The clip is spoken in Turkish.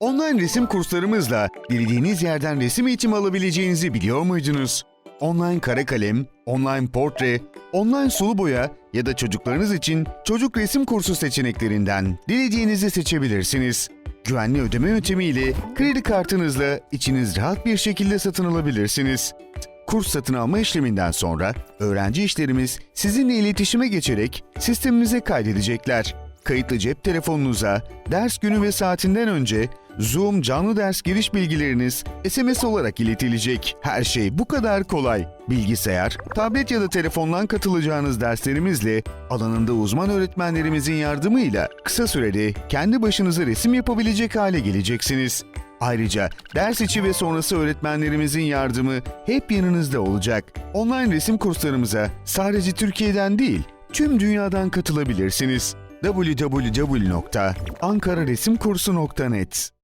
Online resim kurslarımızla dilediğiniz yerden resim eğitimi alabileceğinizi biliyor muydunuz? Online kara kalem, online portre, online sulu boya ya da çocuklarınız için çocuk resim kursu seçeneklerinden dilediğinizi seçebilirsiniz. Güvenli ödeme yöntemiyle kredi kartınızla içiniz rahat bir şekilde satın alabilirsiniz. Kurs satın alma işleminden sonra öğrenci işlerimiz sizinle iletişime geçerek sistemimize kaydedecekler. Kayıtlı cep telefonunuza ders günü ve saatinden önce Zoom canlı ders giriş bilgileriniz SMS olarak iletilecek. Her şey bu kadar kolay. Bilgisayar, tablet ya da telefondan katılacağınız derslerimizle alanında uzman öğretmenlerimizin yardımıyla kısa sürede kendi başınıza resim yapabilecek hale geleceksiniz. Ayrıca ders içi ve sonrası öğretmenlerimizin yardımı hep yanınızda olacak. Online resim kurslarımıza sadece Türkiye'den değil, tüm dünyadan katılabilirsiniz. www.ankararesimkursu.net